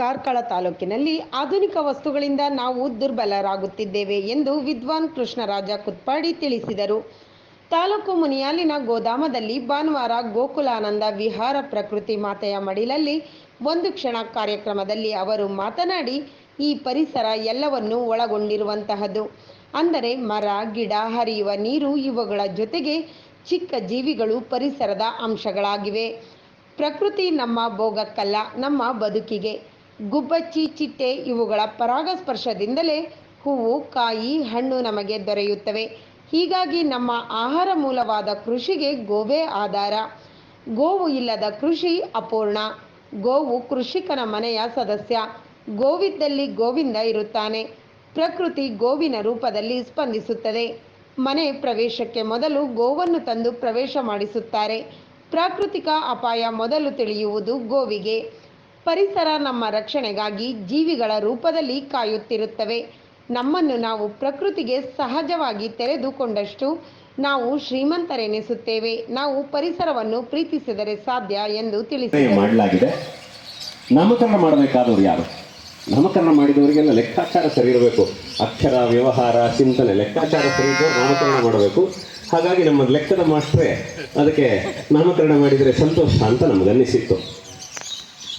ಕಾರ್ಕಳ ತಾಲೂಕಿನಲ್ಲಿ ಆಧುನಿಕ ವಸ್ತುಗಳಿಂದ ನಾವು ದುರ್ಬಲರಾಗುತ್ತಿದ್ದೇವೆ ಎಂದು ವಿದ್ವಾನ್ ಕೃಷ್ಣರಾಜ ಕುತ್ಪಾಡಿ ತಿಳಿಸಿದರು. ತಾಲೂಕು ಮುನಿಯಾಲಿನ ಗೋದಾಮದಲ್ಲಿ ಭಾನುವಾರ ಗೋಕುಲಾನಂದ ವಿಹಾರ ಪ್ರಕೃತಿ ಮಾತೆಯ ಮಡಿಲಲ್ಲಿ ಒಂದು ಕ್ಷಣ ಕಾರ್ಯಕ್ರಮದಲ್ಲಿ ಅವರು ಮಾತನಾಡಿ, ಈ ಪರಿಸರ ಎಲ್ಲವನ್ನೂ ಒಳಗೊಂಡಿರುವಂತಹದ್ದು. ಅಂದರೆ ಮರ, ಗಿಡ ಹರಿಯುವ ನೀರು ಇವುಗಳ ಜೊತೆಗೆ ಚಿಕ್ಕ ಜೀವಿಗಳು ಪರಿಸರದ ಅಂಶಗಳಾಗಿವೆ. ಪ್ರಕೃತಿ ನಮ್ಮ ಭೋಗಕ್ಕಲ್ಲ, ನಮ್ಮ ಬದುಕಿಗೆ. ಗುಬ್ಬಚ್ಚಿ, ಚಿಟ್ಟೆ ಇವುಗಳ ಪರಾಗಸ್ಪರ್ಶದಿಂದಲೇ ಹೂವು, ಕಾಯಿ, ಹಣ್ಣು ನಮಗೆ ದೊರೆಯುತ್ತವೆ. ಹೀಗಾಗಿ ನಮ್ಮ ಆಹಾರ ಮೂಲವಾದ ಕೃಷಿಗೆ ಗೋವೇ ಆಧಾರ. ಗೋವು ಇಲ್ಲದ ಕೃಷಿ ಅಪೂರ್ಣ. ಗೋವು ಕೃಷಿಕನ ಮನೆಯ ಸದಸ್ಯ. ಗೋವಿದ್ದಲ್ಲಿ ಗೋವಿಂದ ಇರುತ್ತಾನೆ. ಪ್ರಕೃತಿ ಗೋವಿನ ರೂಪದಲ್ಲಿ ಸ್ಪಂದಿಸುತ್ತದೆ. ಮನೆ ಪ್ರವೇಶಕ್ಕೆ ಮೊದಲು ಗೋವನ್ನು ತಂದು ಪ್ರವೇಶ ಮಾಡಿಸುತ್ತಾರೆ. ಪ್ರಾಕೃತಿಕ ಅಪಾಯ ಮೊದಲು ತಿಳಿಯುವುದು ಗೋವಿಗೆ. ಪರಿಸರ ನಮ್ಮ ರಕ್ಷಣೆಗಾಗಿ ಜೀವಿಗಳ ರೂಪದಲ್ಲಿ ಕಾಯುತ್ತಿರುತ್ತವೆ. ನಮ್ಮನ್ನು ನಾವು ಪ್ರಕೃತಿಗೆ ಸಹಜವಾಗಿ ತೆರೆದುಕೊಂಡಷ್ಟು ನಾವು ಶ್ರೀಮಂತರೆನಿಸುತ್ತೇವೆ. ನಾವು ಪರಿಸರವನ್ನು ಪ್ರೀತಿಸಿದರೆ ಸಾಧ್ಯ ಎಂದು ತಿಳಿಸಿ ಮಾಡಲಾಗಿದೆ. ನಾಮಕರಣ ಮಾಡಬೇಕಾದವರು ಯಾರು? ನಾಮಕರಣ ಮಾಡಿದವರಿಗೆಲ್ಲ ಲೆಕ್ಕಾಚಾರ ಸರಿ ಇರಬೇಕು. ಅಕ್ಷರ, ವ್ಯವಹಾರ, ಚಿಂತನೆ, ಲೆಕ್ಕಾಚಾರ ಸರಿ ನಾಮಕರಣ ಮಾಡಬೇಕು. ಹಾಗಾಗಿ ನಮ್ಮ ಲೆಕ್ಕದ ಮಾಸ್ಟ್ರೇ ಅದಕ್ಕೆ ನಾಮಕರಣ ಮಾಡಿದರೆ ಸಂತೋಷ ಅಂತ ನಮಗನ್ನಿಸಿತ್ತು.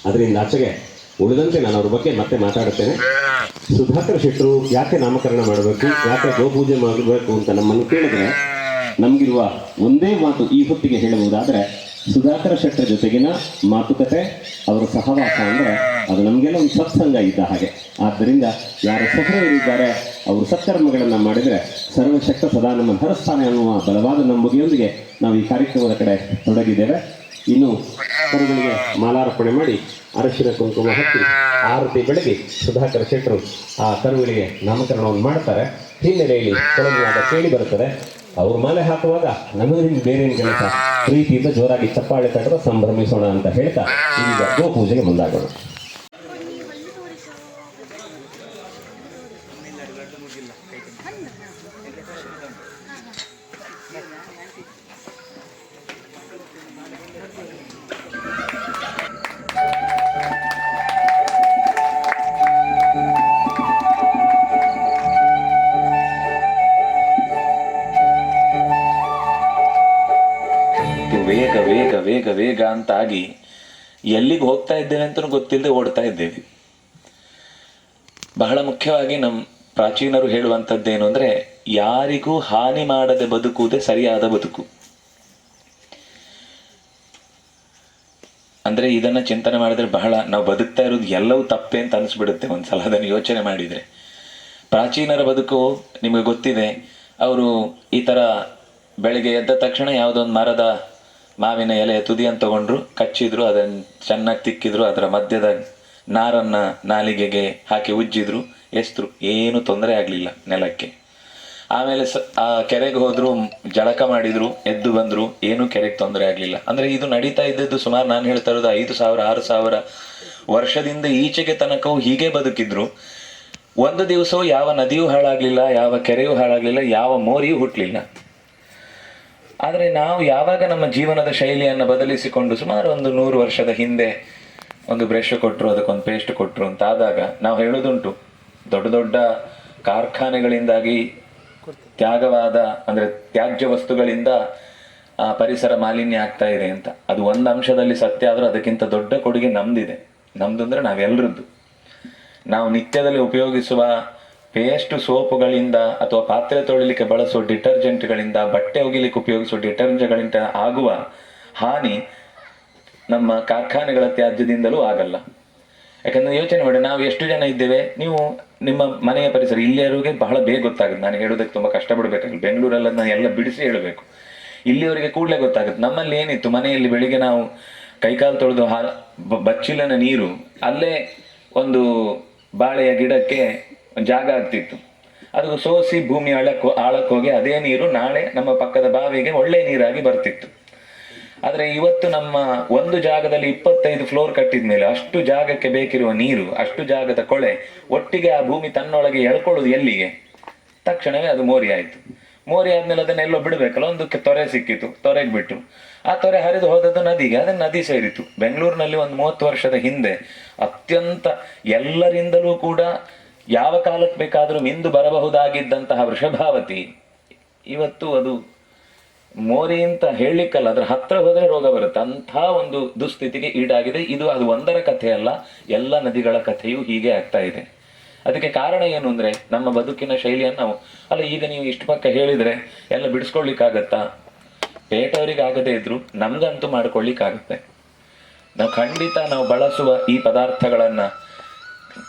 ಅದರಿಂದ ಆಚೆಗೆ ಉಳಿದಂತೆ ನಾನು ಅವ್ರ ಬಗ್ಗೆ ಮತ್ತೆ ಮಾತಾಡುತ್ತೇನೆ. ಸುಧಾಕರ್ ಶೆಟ್ಟರು ಯಾಕೆ ನಾಮಕರಣ ಮಾಡಬೇಕು? ಯಾಕೆ ಗೋಪೂಜೆ ಮಾಡಬೇಕು ಅಂತ ನಮ್ಮನ್ನು ಕೇಳಿದ್ರೆ ನಮಗಿರುವ ಒಂದೇ ಮಾತು ಈ ಹೊತ್ತಿಗೆ ಹೇಳುವುದಾದರೆ ಸುಧಾಕರ ಶೆಟ್ಟರ ಜೊತೆಗಿನ ಮಾತುಕತೆ ಅವರ ಸಹವಾಸ ಅಂದ್ರೆ ಅದು ನಮಗೆಲ್ಲ ಒಂದು ಸತ್ಸಂಗ ಇದ್ದ ಹಾಗೆ. ಆದ್ದರಿಂದ ಯಾರು ಸಹೋದರಿದ್ದಾರೆ ಅವರು ಸತ್ಕರ್ಮಗಳನ್ನು ಮಾಡಿದರೆ ಸರ್ವಶಕ್ತ ಸದಾ ನಮ್ಮ ಧರಸ್ಥಾನ ಅನ್ನುವ ಬಲವಾದ ನಂಬುಗೆಯೊಂದಿಗೆ ನಾವು ಈ ಕಾರ್ಯಕ್ರಮದ ಕಡೆ ತೊಡಗಿದ್ದೇವೆ. ಇನ್ನು ಕರುಗಳಿಗೆ ಮಾಲಾರ್ಪಣೆ ಮಾಡಿ ಅರಶಿನ ಕುಂಕುಮ ಹಚ್ಚಿ ಆರತಿ ಬೆಳಗ್ಗೆ ಸುಧಾಕರ್ ಶೆಟ್ಟರು ಆ ಕರುಗಳಿಗೆ ನಾಮಕರಣವನ್ನು ಮಾಡ್ತಾರೆ. ಹಿನ್ನೆಲೆಯಲ್ಲಿ ಕೊಳಗಿನಾದ ಕೇಳಿ ಬರುತ್ತದೆ. ಅವ್ರು ಮಾಲೆ ಹಾಕುವಾಗ ನಮಗೆ ಬೇರೆ ಕೆಲಸ ಪ್ರೀತಿಯಿಂದ ಜೋರಾಗಿ ಚಪ್ಪಾಳೆ ತಟ್ಟದ ಸಂಭ್ರಮಿಸೋಣ ಅಂತ ಹೇಳ್ತಾ ಈಗ ಗೋಪೂಜೆಗೆ ಮುಂದಾಗೋಣ. ವೇಗ ಅಂತಾಗಿ ಎಲ್ಲಿಗೆ ಹೋಗ್ತಾ ಇದ್ದೇವೆ ಅಂತ ಗೊತ್ತಿಲ್ಲದೆ ಓಡ್ತಾ ಇದ್ದೇವೆ. ಬಹಳ ಮುಖ್ಯವಾಗಿ ನಮ್ಮ ಪ್ರಾಚೀನರು ಹೇಳುವಂಥದ್ದೇನು ಅಂದರೆ, ಯಾರಿಗೂ ಹಾನಿ ಮಾಡದೆ ಬದುಕುವುದೇ ಸರಿಯಾದ ಬದುಕು. ಅಂದ್ರೆ ಇದನ್ನ ಚಿಂತನೆ ಮಾಡಿದ್ರೆ ಬಹಳ ನಾವು ಬದುಕ್ತಾ ಇರೋದು ಎಲ್ಲವೂ ತಪ್ಪೆ ಅಂತ ಅನಿಸ್ಬಿಡುತ್ತೆ. ಒಂದ್ಸಲ ಅದನ್ನು ಯೋಚನೆ ಮಾಡಿದ್ರೆ. ಪ್ರಾಚೀನರ ಬದುಕು ನಿಮಗೆ ಗೊತ್ತಿದೆ, ಅವರು ಈ ತರ ಬೆಳಗ್ಗೆ ಎದ್ದ ತಕ್ಷಣ ಯಾವುದೊಂದು ಮರದ ಮಾವಿನ ಎಲೆಯ ತುದಿಯನ್ನು ತಗೊಂಡ್ರು, ಕಚ್ಚಿದ್ರು ಅದನ್ನು ಚೆನ್ನಾಗಿ ತಿಕ್ಕಿದ್ರು, ಅದರ ಮಧ್ಯದ ನಾರನ್ನ ನಾಲಿಗೆಗೆ ಹಾಕಿ ಉಜ್ಜಿದ್ರು. ಎಸ್ತರು ಏನು ತೊಂದರೆ ಆಗಲಿಲ್ಲ ನೆಲಕ್ಕೆ. ಆಮೇಲೆ ಸ, ಆ ಕೆರೆಗೆ ಹೋದ್ರು, ಜಳಕ ಮಾಡಿದ್ರು, ಎದ್ದು ಬಂದ್ರು, ಏನು ಕೆರೆಗೆ ತೊಂದರೆ ಆಗಲಿಲ್ಲ. ಅಂದ್ರೆ ಇದು ನಡೀತಾ ಇದ್ದದ್ದು ಸುಮಾರು ನಾನು ಹೇಳ್ತಾ ಇರೋದು ಐದು ಸಾವಿರ, ಆರು ಸಾವಿರ ವರ್ಷದಿಂದ ಈಚೆಗೆ ತನಕವೂ ಹೀಗೆ ಬದುಕಿದ್ರು. ಒಂದು ದಿವಸವೂ ಯಾವ ನದಿಯೂ ಹಾಳಾಗ್ಲಿಲ್ಲ, ಯಾವ ಕೆರೆಯೂ ಹಾಳಾಗ್ಲಿಲ್ಲ, ಯಾವ ಮೋರಿಯೂ ಹುಟ್ಟಲಿಲ್ಲ ಆದರೆ ನಾವು ಯಾವಾಗ ನಮ್ಮ ಜೀವನದ ಶೈಲಿಯನ್ನು ಬದಲಿಸಿಕೊಂಡು ಸುಮಾರು ಒಂದು ನೂರು ವರ್ಷದ ಹಿಂದೆ ಒಂದು ಬ್ರಷ್ ಕೊಟ್ಟರು ಅದಕ್ಕೊಂದು ಪೇಸ್ಟ್ ಕೊಟ್ಟರು ಅಂತ ಆದಾಗ ನಾವು ಹೇಳೋದುಂಟು ದೊಡ್ಡ ದೊಡ್ಡ ಕಾರ್ಖಾನೆಗಳಿಂದಾಗಿ ತ್ಯಾಗವಾದ, ಅಂದರೆ ತ್ಯಾಜ್ಯ ವಸ್ತುಗಳಿಂದ ಆ ಪರಿಸರ ಮಾಲಿನ್ಯ ಆಗ್ತಾ ಇದೆ ಅಂತ. ಅದು ಒಂದು ಅಂಶದಲ್ಲಿ ಸತ್ಯ, ಆದರೂ ಅದಕ್ಕಿಂತ ದೊಡ್ಡ ಕೊಡುಗೆ ನಮ್ದಿದೆ. ನಮ್ದು ಅಂದರೆ ನಾವೆಲ್ಲರದ್ದು ನಾವು ನಿತ್ಯದಲ್ಲಿ ಉಪಯೋಗಿಸುವ ಪೇಸ್ಟ್ ಸೋಪುಗಳಿಂದ ಅಥವಾ ಪಾತ್ರೆ ತೊಳಿಲಿಕ್ಕೆ ಬಳಸುವ ಡಿಟರ್ಜೆಂಟ್ಗಳಿಂದ, ಬಟ್ಟೆ ಒಗಿಲಿಕ್ಕೆ ಉಪಯೋಗಿಸುವ ಡಿಟರ್ಜೆಂಟ್ಗಳಿಂದ ಆಗುವ ಹಾನಿ ನಮ್ಮ ಕಾರ್ಖಾನೆಗಳ ತ್ಯಾಜ್ಯದಿಂದಲೂ ಆಗಲ್ಲ. ಯಾಕಂದ್ರೆ ಯೋಚನೆ ಮಾಡಿ, ನಾವು ಎಷ್ಟು ಜನ ಇದ್ದೇವೆ? ನೀವು ನಿಮ್ಮ ಮನೆಯ ಪರಿಸರ, ಇಲ್ಲಿಯವರಿಗೆ ಬಹಳ ಬೇಗ ಗೊತ್ತಾಗುತ್ತೆ. ನಾನು ಹೇಳೋದಕ್ಕೆ ತುಂಬಾ ಕಷ್ಟಪಡಬೇಕಾಗಿಲ್ಲ ಬೆಂಗಳೂರಲ್ಲಿ ನಾನು ಎಲ್ಲ ಬಿಡಿಸಿ ಹೇಳಬೇಕು. ಇಲ್ಲಿಯವರಿಗೆ ಕೂಡಲೇ ಗೊತ್ತಾಗುತ್ತೆ. ನಮ್ಮಲ್ಲಿ ಏನಿತ್ತು? ಮನೆಯಲ್ಲಿ ಬೆಳಿಗ್ಗೆ ನಾವು ಕೈಕಾಲು ತೊಳೆದು ಹಾ ಬಚ್ಚಿಲನ ನೀರು, ಅಲ್ಲೇ ಒಂದು ಬಾಳೆಯ ಗಿಡಕ್ಕೆ ಜಾಗ ಆಗ್ತಿತ್ತು ಅದು ಸೋಸಿ ಭೂಮಿ ಆಳಕ್ಕೆ ಆಳಕ್ಕೆ ಹೋಗಿ ಅದೇ ನೀರು ನಾಳೆ ನಮ್ಮ ಪಕ್ಕದ ಬಾವಿಗೆ ಒಳ್ಳೆ ನೀರಾಗಿ ಬರ್ತಿತ್ತು. ಆದರೆ ಇವತ್ತು ನಮ್ಮ ಒಂದು ಜಾಗದಲ್ಲಿ ಇಪ್ಪತ್ತೈದು ಫ್ಲೋರ್ ಕಟ್ಟಿದ ಮೇಲೆ ಅಷ್ಟು ಜಾಗಕ್ಕೆ ಬೇಕಿರುವ ನೀರು, ಅಷ್ಟು ಜಾಗದ ಕೊಳೆ ಒಟ್ಟಿಗೆ ಆ ಭೂಮಿ ತನ್ನೊಳಗೆ ಎಳ್ಕೊಳ್ಳೋದು ಎಲ್ಲಿಗೆ? ತಕ್ಷಣವೇ ಅದು ಮೋರಿ ಆಯ್ತು. ಮೋರಿ ಆದ್ಮೇಲೆ ಅದನ್ನ ಎಲ್ಲೋ ಬಿಡ್ಬೇಕಲ್ಲ ಒಂದು ತೊರೆ ಸಿಕ್ಕಿತು, ತೊರೆಗೆ ಬಿಟ್ಟು ಆ ತೊರೆ ಹರಿದು ಹೋದದ್ದು ನದಿಗೆ ಅದನ್ನ ನದಿ ಸೇರಿತು. ಬೆಂಗಳೂರಿನಲ್ಲಿ ಒಂದು ಮೂವತ್ತು ವರ್ಷದ ಹಿಂದೆ ಅತ್ಯಂತ ಎಲ್ಲರಿಂದಲೂ ಕೂಡ ಯಾವ ಕಾಲಕ್ಕೆ ಬೇಕಾದರೂ ಮಿಂದು ಬರಬಹುದಾಗಿದ್ದಂತಹ ವೃಷಭಾವತಿ, ಇವತ್ತು ಅದು ಮೋರಿ ಅಂತ ಹೇಳಲಿಕ್ಕಲ್ಲ, ಅದರ ಹತ್ರ ಹೋದರೆ ರೋಗ ಬರುತ್ತೆ. ಅಂಥ ಒಂದು ದುಸ್ಥಿತಿಗೆ ಈಡಾಗಿದೆ. ಇದು ಅದು ಒಂದರ ಕಥೆ ಅಲ್ಲ, ಎಲ್ಲ ನದಿಗಳ ಕಥೆಯೂ ಹೀಗೆ ಆಗ್ತಾ ಇದೆ. ಅದಕ್ಕೆ ಕಾರಣ ಏನು ಅಂದರೆ, ನಮ್ಮ ಬದುಕಿನ ಶೈಲಿಯನ್ನು ನಾವು, ಅಲ್ಲ, ಈಗ ನೀವು ಇಷ್ಟು ಪಕ್ಕ ಹೇಳಿದರೆ, ಎಲ್ಲ ಬಿಡಿಸ್ಕೊಳ್ಲಿಕ್ಕಾಗತ್ತಾ ಪೇಟವರಿಗೆ ಆಗದೇ ಇದ್ರು ನಮ್ಗಂತೂ ಮಾಡ್ಕೊಳ್ಳಿಕ್ಕಾಗತ್ತೆ. ನಾವು ಖಂಡಿತ ನಾವು ಬಳಸುವ ಈ ಪದಾರ್ಥಗಳನ್ನ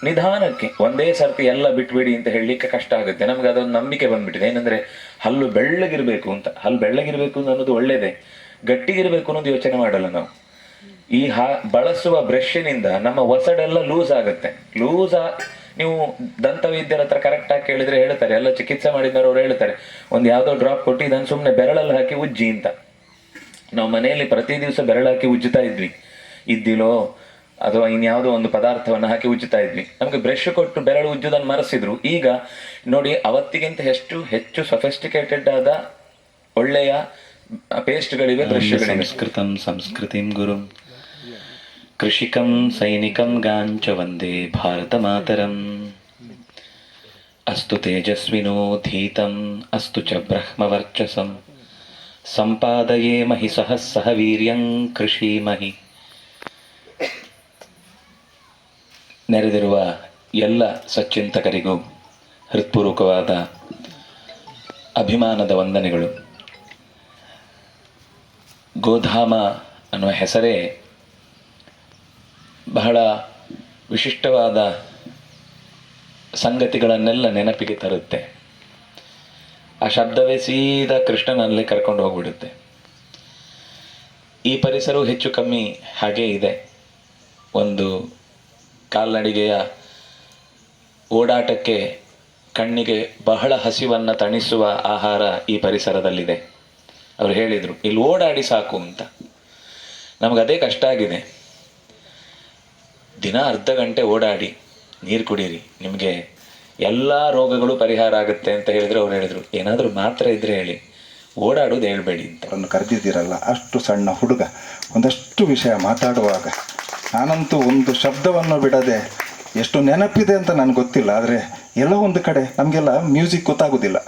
ನಿಧಾನಕ್ಕೆ ಒಂದೇ ಸರ್ತಿ ಎಲ್ಲ ಬಿಟ್ಬಿಡಿ ಅಂತ ಹೇಳಲಿಕ್ಕೆ ಕಷ್ಟ ಆಗುತ್ತೆ. ನಮ್ಗೆ ಅದೊಂದು ನಂಬಿಕೆ ಬಂದ್ಬಿಟ್ಟಿದೆ. ಏನಂದ್ರೆ ಹಲ್ಲು ಬೆಳ್ಳಗಿರಬೇಕು ಅಂತ. ಹಲ್ಲು ಬೆಳ್ಳಗಿರಬೇಕು ಅನ್ನೋದು ಒಳ್ಳೇದೇ. ಗಟ್ಟಿಗಿರಬೇಕು ಅನ್ನೋದು ಯೋಚನೆ ಮಾಡಲ್ಲ ನಾವು. ಈ ಹಾ, ಬಳಸುವ ಬ್ರಷ್ನಿಂದ ನಮ್ಮ ಒಸಡೆಲ್ಲ ಲೂಸ್ ಆಗುತ್ತೆ. ಲೂಸ್ ಆ, ನೀವು ದಂತವೈದ್ಯರ ಹತ್ರ ಕರೆಕ್ಟ್ ಆಗಿ ಕೇಳಿದ್ರೆ ಹೇಳ್ತಾರೆ. ಎಲ್ಲ ಚಿಕಿತ್ಸೆ ಮಾಡಿದ್ದಾರೆ ಅವ್ರು ಹೇಳ್ತಾರೆ. ಒಂದು ಯಾವುದೋ ಡ್ರಾಪ್ ಕೊಟ್ಟು ಇದನ್ನು ಸುಮ್ಮನೆ ಬೆರಳಲ್ಲಿ ಹಾಕಿ ಉಜ್ಜಿ ಅಂತ. ನಾವು ಮನೆಯಲ್ಲಿ ಪ್ರತಿ ದಿವಸ ಬೆರಳು ಹಾಕಿ ಉಜ್ಜುತ್ತಾ ಇದ್ವಿ. ಇದ್ದಿಲೋ ಅಥವಾ ಇನ್ಯಾವುದೋ ಒಂದು ಪದಾರ್ಥವನ್ನು ಹಾಕಿ ಉಜ್ಜುತ್ತಾ ಇದ್ವಿ. ನಮಗೆ ಬ್ರಷ್ ಕೊಟ್ಟು ಬೆರಳು ಉಜ್ಜುದನ್ನು ಮರೆಸಿದ್ರು. ಈಗ ನೋಡಿ ಅವತ್ತಿಗಿಂತ ಎಷ್ಟು ಹೆಚ್ಚು ಸೊಫೆಸ್ಟಿಕೇಟೆಡ್ ಆದ ಒಳ್ಳೆಯ ಪೇಸ್ಟ್ಗಳಿವೆ ಬ್ರಷ್ಗಳಿವೆ ಸಂಸ್ಕೃತಂ ಸಂಸ್ಕೃತಿಂ ಗುರುಂ. ಕೃಷಿಕಂ ಸೈನಿಕಂ ಗಾಂಚ ವಂದೇ ಭಾರತ ಮಾತರಂ ಅಸ್ತು ತೇಜಸ್ವಿನೋ ಧೀತಂ ಅಸ್ತು ಚ ಬ್ರಹ್ಮವರ್ಚಸಂ. ಸಂಪಾದಯೇ ಮಹಿ ಸಹ ಸಹ ವೀರ್ಯಂ ಕೃಷಿಮಹಿ. ನೆರೆದಿರುವ ಎಲ್ಲ ಸಚ್ಚಿಂತಕರಿಗೂ ಹೃತ್ಪೂರ್ವಕವಾದ ಅಭಿಮಾನದ ವಂದನೆಗಳು. ಗೋಧಾಮ ಅನ್ನುವ ಹೆಸರೇ ಬಹಳ ವಿಶಿಷ್ಟವಾದ ಸಂಗತಿಗಳನ್ನೆಲ್ಲ ನೆನಪಿಗೆ ತರುತ್ತೆ. ಆ ಶಬ್ದವೇ ಸೀದಾ ಕೃಷ್ಣನಲ್ಲಿ ಕರ್ಕೊಂಡು ಹೋಗ್ಬಿಡುತ್ತೆ. ಈ ಪರಿಸರವು ಹೆಚ್ಚು ಕಮ್ಮಿ ಹಾಗೇ ಇದೆ. ಒಂದು ಕಾಲ್ನಡಿಗೆಯ ಓಡಾಟಕ್ಕೆ ಕಣ್ಣಿಗೆ ಬಹಳ ಹಸಿವನ್ನು ತಣಿಸುವ ಆಹಾರ ಈ ಪರಿಸರದಲ್ಲಿದೆ. ಅವರು ಹೇಳಿದರು, ಇಲ್ಲಿ ಓಡಾಡಿ ಸಾಕು ಅಂತ. ನಮಗೆ ಅದೇ ಕಷ್ಟ ಆಗಿದೆ. ದಿನ ಅರ್ಧ ಗಂಟೆ ಓಡಾಡಿ, ನೀರು ಕುಡೀರಿ, ನಿಮಗೆ ಎಲ್ಲ ರೋಗಗಳು ಪರಿಹಾರ ಆಗುತ್ತೆ ಅಂತ ಹೇಳಿದ್ರು, ಅವ್ರು ಹೇಳಿದರು. ಏನಾದರೂ ಮಾತ್ರ ಇದ್ರೆ ಹೇಳಿ, ಓಡಾಡೋದು ಹೇಳ್ಬೇಡಿ ಅಂತ. ಅವರನ್ನು ಕರೆದಿದ್ದೀರಲ್ಲ, ಅಷ್ಟು ಸಣ್ಣ ಹುಡುಗ, ಒಂದಷ್ಟು ವಿಷಯ ಮಾತಾಡುವಾಗ ನಾನಂತೂ ಒಂದು ಶಬ್ದವನ್ನು ಬಿಡದೆ ಎಷ್ಟು ನೆನಪಿದೆ ಅಂತ ನನಗೆ ಗೊತ್ತಿಲ್ಲ, ಆದರೆ ಎಲ್ಲೋ ಒಂದು ಕಡೆ ನಮಗೆಲ್ಲ ಮ್ಯೂಸಿಕ್ ಗೊತ್ತಾಗೋದಿಲ್ಲ.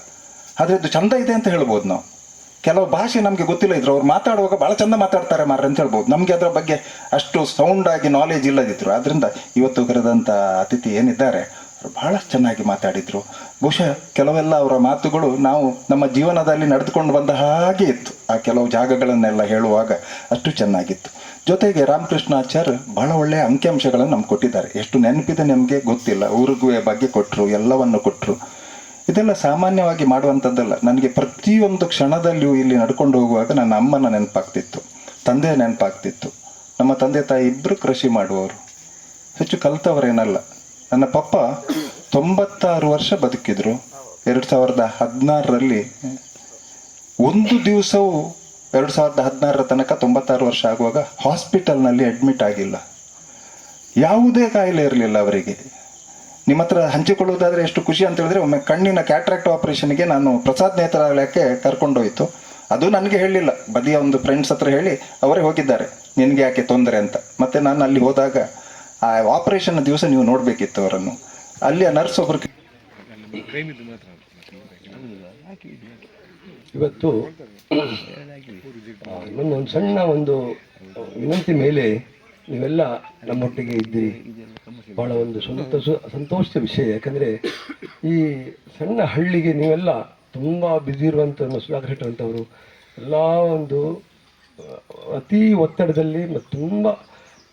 ಆದರೆ ಇದು ಚಂದ ಇದೆ ಅಂತ ಹೇಳ್ಬೋದು ನಾವು. ಕೆಲವು ಭಾಷೆ ನಮಗೆ ಗೊತ್ತಿಲ್ಲ ಇದ್ರು, ಅವ್ರು ಮಾತಾಡುವಾಗ ಭಾಳ ಚಂದ ಮಾತಾಡ್ತಾರೆ ಮಾರ್ರೆ ಅಂತ ಹೇಳ್ಬೋದು. ನಮಗೆ ಅದರ ಬಗ್ಗೆ ಅಷ್ಟು ಸೌಂಡ್ ಆಗಿ ನಾಲೆಜ್ ಇಲ್ಲದಿದ್ರು. ಆದ್ದರಿಂದ ಇವತ್ತು ಕರೆದಂಥ ಅತಿಥಿ ಏನಿದ್ದಾರೆ, ಅವರು ಭಾಳ ಚೆನ್ನಾಗಿ ಮಾತಾಡಿದರು. ಬಹುಶಃ ಕೆಲವೆಲ್ಲ ಅವರ ಮಾತುಗಳು ನಾವು ನಮ್ಮ ಜೀವನದಲ್ಲಿ ನಡೆದುಕೊಂಡು ಬಂದ ಹಾಗೆ ಇತ್ತು. ಆ ಕೆಲವು ಜಾಗಗಳನ್ನೆಲ್ಲ ಹೇಳುವಾಗ ಅಷ್ಟು ಚೆನ್ನಾಗಿತ್ತು. ಜೊತೆಗೆ ರಾಮಕೃಷ್ಣಾಚಾರ್ಯ ಬಹಳ ಒಳ್ಳೆಯ ಅಂಕಿಅಂಶಗಳನ್ನು ನಮ್ಗೆ ಕೊಟ್ಟಿದ್ದಾರೆ. ಎಷ್ಟು ನೆನಪಿದೆ ನಮಗೆ ಗೊತ್ತಿಲ್ಲ. ಊರುಗುವೆ ಬಗ್ಗೆ ಕೊಟ್ಟರು ಎಲ್ಲವನ್ನು ಕೊಟ್ಟರು ಇದೆಲ್ಲ ಸಾಮಾನ್ಯವಾಗಿ ಮಾಡುವಂಥದ್ದಲ್ಲ. ನನಗೆ ಪ್ರತಿಯೊಂದು ಕ್ಷಣದಲ್ಲಿಯೂ ಇಲ್ಲಿ ನಡ್ಕೊಂಡು ಹೋಗುವಾಗ ನನ್ನ ಅಮ್ಮನ ನೆನಪಾಗ್ತಿತ್ತು. ತಂದೆಯ ನೆನಪಾಗ್ತಿತ್ತು. ನಮ್ಮ ತಂದೆ ತಾಯಿ ಇಬ್ಬರು ಕೃಷಿ ಮಾಡುವವರು. ಹೆಚ್ಚು ಕಲಿತವರೇನಲ್ಲ. ನನ್ನ ಪಪ್ಪ ತೊಂಬತ್ತಾರು ವರ್ಷ ಬದುಕಿದ್ರು. ಎರಡು ಸಾವಿರದ ಹದಿನಾರರಲ್ಲಿ ಒಂದು ದಿವಸವೂ ಎರಡು ಸಾವಿರದ ಹದಿನಾರರ ತನಕ ತೊಂಬತ್ತಾರು ವರ್ಷ ಆಗುವಾಗ ಹಾಸ್ಪಿಟಲ್ನಲ್ಲಿ ಅಡ್ಮಿಟ್ ಆಗಿಲ್ಲ. ಯಾವುದೇ ಕಾಯಿಲೆ ಇರಲಿಲ್ಲ ಅವರಿಗೆ. ನಿಮ್ಮ ಹತ್ರ ಹಂಚಿಕೊಳ್ಳುವುದಾದ್ರೆ ಎಷ್ಟು ಖುಷಿ ಅಂತ ಹೇಳಿದ್ರೆ ಒಮ್ಮೆ ಕಣ್ಣಿನ ಕ್ಯಾಟ್ರಾಕ್ಟ್ ಆಪರೇಷನ್ಗೆ ನಾನು ಪ್ರಸಾದ್ ನೇತ್ರಾಲಯಕ್ಕೆ ಕರ್ಕೊಂಡೋಯ್ತು. ಅದು ನನಗೆ ಹೇಳಿಲ್ಲ. ಬದಿಯ ಒಂದು ಫ್ರೆಂಡ್ಸ್ ಹತ್ರ ಹೇಳಿ ಅವರೇ ಹೋಗಿದ್ದಾರೆ. ನಿನಗೆ ಯಾಕೆ ತೊಂದರೆ ಅಂತ. ಮತ್ತೆ ನಾನು ಅಲ್ಲಿ ಹೋದಾಗ ಆ ಆಪರೇಷನ್ ದಿವಸ ನೀವು ನೋಡಬೇಕಿತ್ತು ಅವರನ್ನು. ಅಲ್ಲಿಯ ನರ್ಸ್ ಒಬ್ಬರು ಇವತ್ತು ನನ್ನ ಒಂದು ಸಣ್ಣ ಒಂದು ವಿನಂತಿ ಮೇಲೆ ನೀವೆಲ್ಲ ನಮ್ಮೊಟ್ಟಿಗೆ ಇದ್ದೀರಿ. ಬಹಳ ಒಂದು ಸಂತೋಷ, ಸಂತೋಷದ ವಿಷಯ, ಯಾಕಂದರೆ ಈ ಸಣ್ಣ ಹಳ್ಳಿಗೆ ನೀವೆಲ್ಲ ತುಂಬ ಬ್ಯುಸಿ ಇರುವಂಥ ನಮ್ಮ ಸುಧಾಕರ್ ಎಲ್ಲ ಒಂದು ಅತಿ ಒತ್ತಡದಲ್ಲಿ ಮತ್ತು ತುಂಬ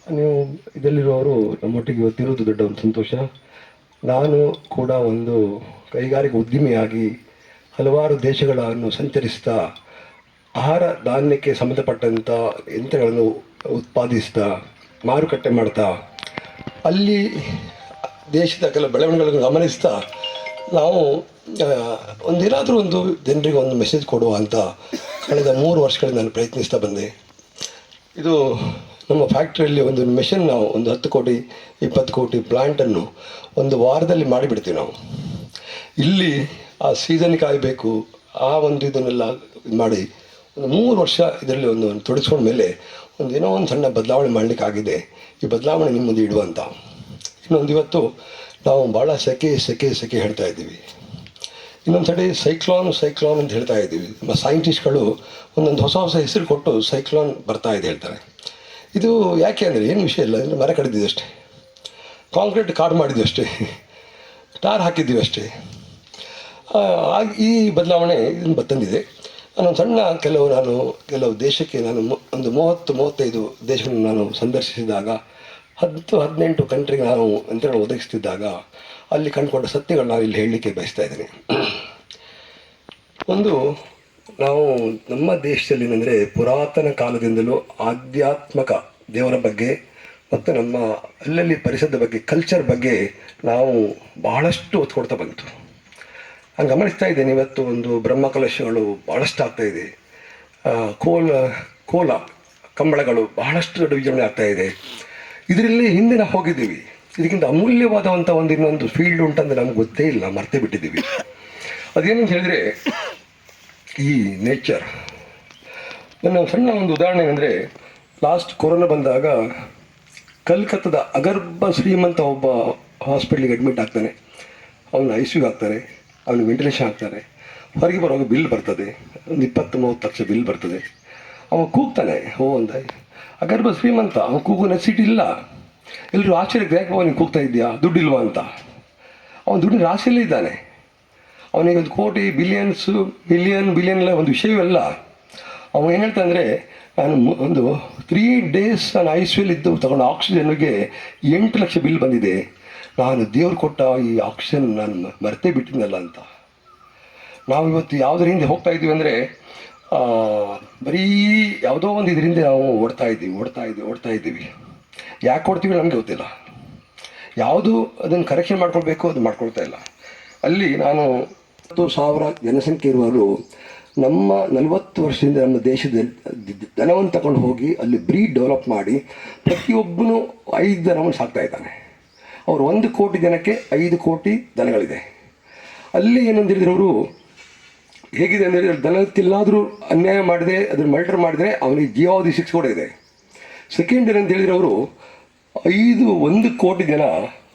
ನೀವು ಇದರಲ್ಲಿರುವವರು ನಮ್ಮೊಟ್ಟಿಗೆ ಇವತ್ತಿರೋದು ದೊಡ್ಡ ಒಂದು ಸಂತೋಷ. ನಾನು ಕೂಡ ಒಂದು ಕೈಗಾರಿಕೆ ಉದ್ಯಮಿಯಾಗಿ ಹಲವಾರು ದೇಶಗಳನ್ನು ಸಂಚರಿಸ್ತಾ, ಆಹಾರ ಧಾನ್ಯಕ್ಕೆ ಸಂಬಂಧಪಟ್ಟಂಥ ಯಂತ್ರಗಳನ್ನು ಉತ್ಪಾದಿಸ್ತಾ, ಮಾರುಕಟ್ಟೆ ಮಾಡ್ತಾ, ಅಲ್ಲಿ ದೇಶದ ಕೆಲವು ಬೆಳವಣಿಗೆಗಳನ್ನು ಗಮನಿಸ್ತಾ, ನಾವು ಒಂದೇನಾದರೂ ಒಂದು ಜನರಿಗೆ ಒಂದು ಮೆಸೇಜ್ ಕೊಡುವ ಅಂತ ಕಳೆದ ಮೂರು ವರ್ಷಗಳಿಂದ ನಾನು ಪ್ರಯತ್ನಿಸ್ತಾ ಬಂದೆ. ಇದು ನಮ್ಮ ಫ್ಯಾಕ್ಟ್ರಿಯಲ್ಲಿ ಒಂದು ಮೆಷಿನ್ ನಾವು ಒಂದು ಹತ್ತು ಕೋಟಿ, ಇಪ್ಪತ್ತು ಕೋಟಿ ಪ್ಲ್ಯಾಂಟನ್ನು ಒಂದು ವಾರದಲ್ಲಿ ಮಾಡಿಬಿಡ್ತೀವಿ ನಾವು. ಇಲ್ಲಿ ಆ ಸೀಸನ್ ಕಾಯಬೇಕು, ಆ ಒಂದು ಇದನ್ನೆಲ್ಲ ಇದ್ ಮಾಡಿ ಒಂದು ಮೂರು ವರ್ಷ ಇದರಲ್ಲಿ ಒಂದು ತೊಡಸ್ಕೊಂಡ ಮೇಲೆ ಒಂದು ಏನೋ ಒಂದು ಸಣ್ಣ ಬದಲಾವಣೆ ಮಾಡಲಿಕ್ಕಾಗಿದೆ ಈ ಬದಲಾವಣೆ ನಿಮ್ಮ ಮುಂದೆ ಇಡುವಂತ ಇನ್ನೊಂದು ಇವತ್ತು ನಾವು ಭಾಳ ಸೆಕೆ ಸೆಕೆ ಸೆಕೆ ಹೇಳ್ತಾ ಇದ್ದೀವಿ. ಇನ್ನೊಂದು ಸಡಿ ಸೈಕ್ಲೋನ್ ಸೈಕ್ಲೋನ್ ಅಂತ ಹೇಳ್ತಾ ಇದ್ದೀವಿ. ನಮ್ಮ ಸೈಂಟಿಸ್ಟ್ಗಳು ಒಂದೊಂದು ಹೊಸ ಹೊಸ ಹೆಸರು ಕೊಟ್ಟು ಸೈಕ್ಲೋನ್ ಬರ್ತಾ ಇದೆ ಹೇಳ್ತಾರೆ. ಇದು ಯಾಕೆ ಅಂದರೆ ಏನು ವಿಷಯ ಇಲ್ಲ ಅಂದರೆ ಮರ ಕಡಿದಿದ್ದು ಅಷ್ಟೇ. ಕಾಂಕ್ರೀಟ್ ಕಾಡು ಮಾಡಿದ್ವಿ ಅಷ್ಟೇ. ಟಾರ್ ಹಾಕಿದ್ದೀವಿ ಅಷ್ಟೇ. ಈ ಬದಲಾವಣೆ ಇದನ್ನು ತಂದಿದೆ. ನಾನು ಸಣ್ಣ ಕೆಲವು, ನಾನು ಕೆಲವು ದೇಶಕ್ಕೆ ನಾನು ಒಂದು ಮೂವತ್ತು, ಮೂವತ್ತೈದು ದೇಶವನ್ನು ನಾನು ಸಂದರ್ಶಿಸಿದಾಗ, ಹತ್ತು, ಹದಿನೆಂಟು ಕಂಟ್ರಿಗೆ ನಾನು ಯಂತ್ರಗಳು ಒದಗಿಸ್ತಿದ್ದಾಗ, ಅಲ್ಲಿ ಕಂಡುಕೊಂಡ ಸತ್ಯಗಳನ್ನ ನಾನು ಇಲ್ಲಿ ಹೇಳಲಿಕ್ಕೆ ಬಯಸ್ತಾ ಇದ್ದೀನಿ. ಒಂದು ನಾವು ನಮ್ಮ ದೇಶದಲ್ಲಿ ಏನಂದರೆ ಪುರಾತನ ಕಾಲದಿಂದಲೂ ಆಧ್ಯಾತ್ಮಕ ದೇವರ ಬಗ್ಗೆ ಮತ್ತು ನಮ್ಮ ಅಲ್ಲಲ್ಲಿ ಪರಿಸರದ ಬಗ್ಗೆ ಕಲ್ಚರ್ ಬಗ್ಗೆ ನಾವು ಬಹಳಷ್ಟು ಒತ್ತು ಕೊಡ್ತಾ ಬಂತು ನಾನು ಗಮನಿಸ್ತಾ ಇದ್ದೇನೆ, ಇವತ್ತು ಒಂದು ಬ್ರಹ್ಮ ಕಲಶಗಳು ಭಾಳಷ್ಟು ಆಗ್ತಾ ಇದೆ. ಕೋಲ ಕೋಲ ಕಂಬಳಗಳು ಬಹಳಷ್ಟು ದೊಡ್ಡ ವಿಜೃಂಭಣೆ ಆಗ್ತಾ ಇದೆ. ಇದರಲ್ಲಿ ಹಿಂದಿನ ಹೋಗಿದ್ದೀವಿ. ಇದಕ್ಕಿಂತ ಅಮೂಲ್ಯವಾದಂಥ ಒಂದು ಇನ್ನೊಂದು ಫೀಲ್ಡ್ ಉಂಟಂದ್ರೆ ನಮ್ಗೆ ಗೊತ್ತೇ ಇಲ್ಲ, ಮರ್ತೇ ಬಿಟ್ಟಿದ್ದೀವಿ. ಅದೇನಂತ ಹೇಳಿದರೆ ಈ ನೇಚರ್ ನನ್ನ ಸಣ್ಣ ಒಂದು ಉದಾಹರಣೆ ಅಂದರೆ ಲಾಸ್ಟ್ ಕೊರೋನಾ ಬಂದಾಗ ಕಲ್ಕತ್ತದ ಅಗರ್ಭ ಶ್ರೀಮಂತ ಒಬ್ಬ ಹಾಸ್ಪಿಟ್ಲಿಗೆ ಅಡ್ಮಿಟ್ ಆಗ್ತಾನೆ. ಅವನು ಐ ಸಿ ಯು ಹಾಕ್ತಾರೆ ಅವನಿಗೆ ವೆಂಟಿಲೇಷನ್ ಹಾಕ್ತಾರೆ. ಹೊರಗೆ ಬರೋವಾಗ ಬಿಲ್ ಬರ್ತದೆ, ಒಂದು ಇಪ್ಪತ್ತು, ಮೂವತ್ತು ಲಕ್ಷ ಬಿಲ್ ಬರ್ತದೆ. ಅವನು ಕೂಗ್ತಾನೆ, ಹೋ ಅಂತ ಅಗರ್ಭ ಶ್ರೀಮಂತ ಅವನು ಕೂಗು ನೆಸಿಟಿ ಇಲ್ಲ. ಎಲ್ಲರೂ ಆಶ್ಚರ್ಯ ಯಾಕೆ ಅವನಿಗೆ ಕೂಗ್ತಾ ಇದೆಯಾ ದುಡ್ಡಿಲ್ವಾ? ಅಂತ. ಅವನು ದುಡ್ಡಿನ ರಾಶಿಯಲ್ಲೇ ಇದ್ದಾನೆ. ಅವನಿಗೆ ಒಂದು ಕೋಟಿ ಬಿಲಿಯನ್ಸು ಮಿಲಿಯನ್ ಬಿಲಿಯನ್ ಎಲ್ಲ ಒಂದು ವಿಷಯವಲ್ಲ. ಅವನು ಏನು ಹೇಳ್ತಾ ಅಂದರೆ, ನಾನು ಒಂದು ತ್ರೀ ಡೇಸ್ ನಾನು ಐ ಸಿ ಇದ್ದು ತಗೊಂಡು ಆಕ್ಸಿಜನ್ಗೆ ಎಂಟು ಲಕ್ಷ ಬಿಲ್ ಬಂದಿದೆ. ನಾನು ದೇವ್ರು ಕೊಟ್ಟ ಈ ಆಕ್ಸಿಜನ್ ನಾನು ಮರೆತೇ ಬಿಟ್ಟಿದ್ದಲ್ಲ ಅಂತ. ನಾವು ಇವತ್ತು ಯಾವುದರ ಹಿಂದೆ ಹೋಗ್ತಾ ಇದ್ದೀವಿ ಅಂದರೆ ಬರೀ ಯಾವುದೋ ಒಂದು ಇದರಿಂದ ನಾವು ಓಡ್ತಾ ಇದ್ದೀವಿ ಓಡ್ತಾ ಇದ್ದೀವಿ ಓಡ್ತಾ ಇದ್ದೀವಿ. ಯಾಕೆ ಓಡ್ತೀವಿ ನಮಗೆ ಗೊತ್ತಿಲ್ಲ. ಯಾವುದು ಅದನ್ನು ಕರೆಕ್ಷನ್ ಮಾಡ್ಕೊಳ್ಬೇಕು ಅದು ಮಾಡ್ಕೊಳ್ತಾ ಇಲ್ಲ. ಅಲ್ಲಿ ನಾನು ಹತ್ತು ಸಾವಿರ ಜನಸಂಖ್ಯೆ ಇರುವವರು ನಮ್ಮ ನಲವತ್ತು ವರ್ಷದಿಂದ ನಮ್ಮ ದೇಶದಲ್ಲಿ ದನವನ್ನು ತಗೊಂಡು ಹೋಗಿ ಅಲ್ಲಿ ಬ್ರೀಡ್ ಡೆವಲಪ್ ಮಾಡಿ ಪ್ರತಿಯೊಬ್ಬನು ಐದು ದನವನ್ನು ಸಾಕ್ತಾ ಇದ್ದಾನೆ. ಅವರು ಒಂದು ಕೋಟಿ ಜನಕ್ಕೆ ಐದು ಕೋಟಿ ದನಗಳಿದೆ ಅಲ್ಲಿ ಏನಂದಿರಿದ್ರು ಅವರು ಹೇಗಿದೆ ಅಂದರೆ ದನಕ್ಕೆಲ್ಲಾದರೂ ಅನ್ಯಾಯ ಮಾಡಿದೆ ಅದನ್ನು ಮರ್ಡರ್ ಮಾಡಿದರೆ ಅವನಿಗೆ ಜೀವಾವಧಿ ಶಿಕ್ಷೆ ಕೂಡ ಇದೆ ಸೆಕೆಂಡ್ ಏನಂತ ಹೇಳಿದ್ರೆ ಅವರು ಐದು ಒಂದು ಕೋಟಿ ಜನ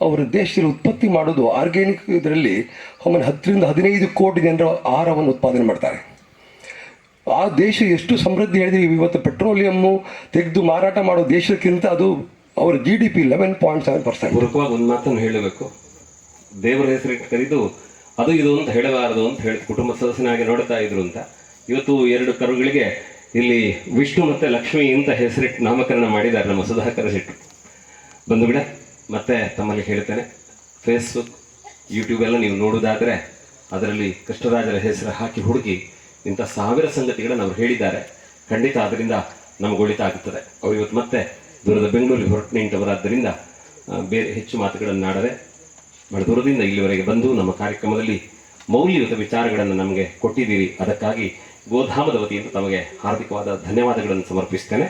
ಅವರ ದೇಶದಲ್ಲಿ ಉತ್ಪತ್ತಿ ಮಾಡೋದು ಆರ್ಗ್ಯಾನಿಕ್ ಇದರಲ್ಲಿ ಅವನ ಹತ್ತರಿಂದ ಹದಿನೈದು ಕೋಟಿ ಜನರು ಆಹಾರವನ್ನು ಉತ್ಪಾದನೆ ಮಾಡ್ತಾರೆ. ಆ ದೇಶ ಎಷ್ಟು ಸಮೃದ್ಧಿ ಹೇಳಿದ್ರೆ ಇವತ್ತು ಪೆಟ್ರೋಲಿಯಮ್ಮು ತೆಗೆದು ಮಾರಾಟ ಮಾಡೋ ದೇಶಕ್ಕಿಂತ ಅದು ಅವರ G D P eleven point seven percent ಪೂರಕವಾಗಿ ಒಂದು ಮಾತನ್ನು ಹೇಳಬೇಕು. ದೇವರ ಹೆಸರಿಗೆ ಕರೆದು ಅದು ಇದು ಅಂತ ಹೇಳಬಾರದು ಅಂತ ಹೇಳಿ ಕುಟುಂಬ ಸದಸ್ಯನಾಗಿ ನೋಡ್ತಾ ಇದ್ರು ಅಂತ. ಇವತ್ತು ಎರಡು ಕರುಗಳಿಗೆ ಇಲ್ಲಿ ವಿಷ್ಣು ಮತ್ತು ಲಕ್ಷ್ಮಿ ಅಂತ ಹೆಸರಿಟ್ಟು ನಾಮಕರಣ ಮಾಡಿದ್ದಾರೆ ನಮ್ಮ ಸುಧಾಕರ ಶೆಟ್ಟಿ. ಬಿಡ. ಮತ್ತೆ ತಮ್ಮಲ್ಲಿ ಹೇಳ್ತೇನೆ ಫೇಸ್ಬುಕ್ ಯೂಟ್ಯೂಬ್ ಎಲ್ಲ ನೀವು ನೋಡುವುದಾದರೆ ಅದರಲ್ಲಿ ಕೃಷ್ಣರಾಜರ ಹೆಸರು ಹಾಕಿ ಹುಡುಕಿ ಇಂಥ ಸಾವಿರ ಸಂಗತಿಗಳನ್ನು ಅವರು ಹೇಳಿದ್ದಾರೆ. ಖಂಡಿತ ಅದರಿಂದ ನಮಗೆ ಒಳಿತಾಗುತ್ತದೆ ಅವರು ಇವತ್ತು ಮತ್ತೆ ದೂರದ ಬೆಂಗಳೂರಿಗೆ ಹೊರಟು ನಿಂತವರಾದ್ದರಿಂದ ಆ, ಬೇರೆ ಹೆಚ್ಚು ಮಾತುಗಳನ್ನು ಆಡದೆ ಬಹಳ ದೂರದಿಂದ ಇಲ್ಲಿವರೆಗೆ ಬಂದು ನಮ್ಮ ಕಾರ್ಯಕ್ರಮದಲ್ಲಿ ಮೌಲ್ಯಯುತ ವಿಚಾರಗಳನ್ನು ನಮಗೆ ಕೊಟ್ಟಿದ್ದೀರಿ. ಅದಕ್ಕಾಗಿ ಗೋಧಾಮದ ವತಿಯಿಂದ ತಮಗೆ ಹಾರ್ದಿಕವಾದ ಧನ್ಯವಾದಗಳನ್ನು ಸಮರ್ಪಿಸ್ತೇನೆ.